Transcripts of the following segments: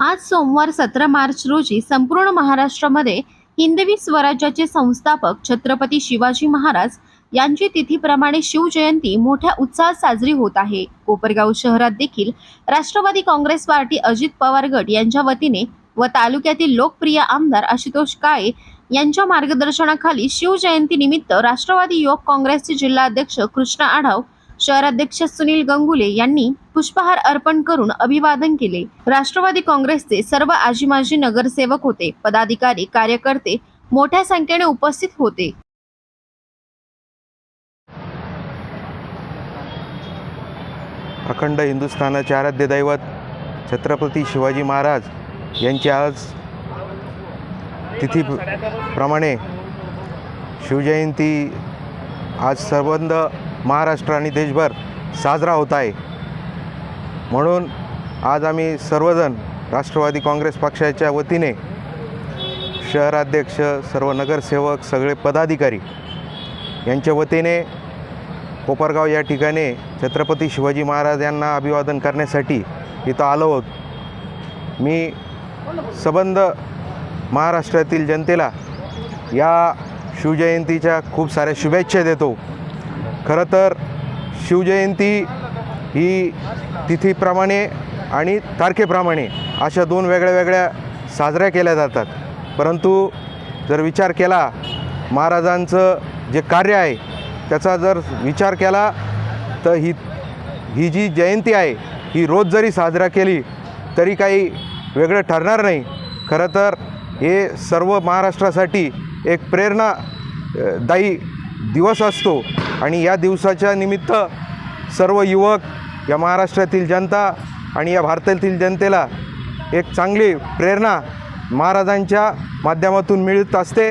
आज सोमवार सतरा मार्च रोजी संपूर्ण महाराष्ट्रामध्ये हिंदवी स्वराज्याचे संस्थापक छत्रपती शिवाजी महाराज यांची तिथीप्रमाणे शिवजयंती मोठ्या उत्साहात साजरी होत आहे. कोपरगाव शहरात देखील राष्ट्रवादी काँग्रेस पार्टी अजित पवार गट यांच्या वतीने व तालुक्यातील लोकप्रिय आमदार आशुतोष काळे यांच्या मार्गदर्शनाखाली शिवजयंती निमित्त राष्ट्रवादी युवक काँग्रेसचे जिल्हाध्यक्ष कृष्णा आढाव शहराध्यक्ष सुनील गंगुले यांनी पुष्पहार अर्पण करून अभिवादन केले. राष्ट्रवादी काँग्रेसचे सर्व आजी माजी नगरसेवक होते. पदाधिकारी कार्यकर्ते मोठ्या संख्येने उपस्थित होते. अखंड हिंदुस्थानाचे आराध्य दैवत छत्रपती शिवाजी महाराज यांची आज तिथीप्रमाणे शिवजयंती आज सर्वंद महाराष्ट्र आणि देशभर साजरा होत आहे. म्हणून आज आम्ही सर्वजण राष्ट्रवादी काँग्रेस पक्षाच्या वतीने शहराध्यक्ष सर्व नगरसेवक सगळे पदाधिकारी यांच्या वतीने कोपरगाव या ठिकाणी छत्रपती शिवाजी महाराज यांना अभिवादन करण्यासाठी इथं आलो आहोत. मी सबंध महाराष्ट्रातील जनतेला या शिवजयंतीच्या खूप साऱ्या शुभेच्छा देतो. खरं तर शिवजयंती ही तिथीप्रमाणे आणि तारखेप्रमाणे अशा दोन वेगळ्या वेगळ्या साजऱ्या केल्या जातात. परंतु जर विचार केला महाराजांचं जे कार्य आहे त्याचा जर विचार केला तर ही ही जी जयंती आहे ही रोज जरी साजरा केली तरी काही वेगळं ठरणार नाही. खरं तर हे सर्व महाराष्ट्रासाठी एक प्रेरणादायी दिवस असतो आणि या दिवसाच्या निमित्त सर्व युवक या महाराष्ट्रातील जनता आणि या भारतातील जनतेला एक चांगली प्रेरणा महाराजांच्या माध्यमातून मिळत असते.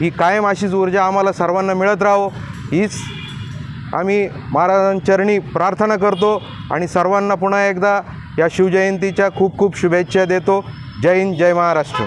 ही कायम अशीच ऊर्जा आम्हाला सर्वांना मिळत राहो. हीच आम्ही महाराजांचरणी प्रार्थना करतो आणि सर्वांना पुन्हा एकदा या शिवजयंतीच्या खूप खूप शुभेच्छा देतो. जय हिंद जय महाराष्ट्र.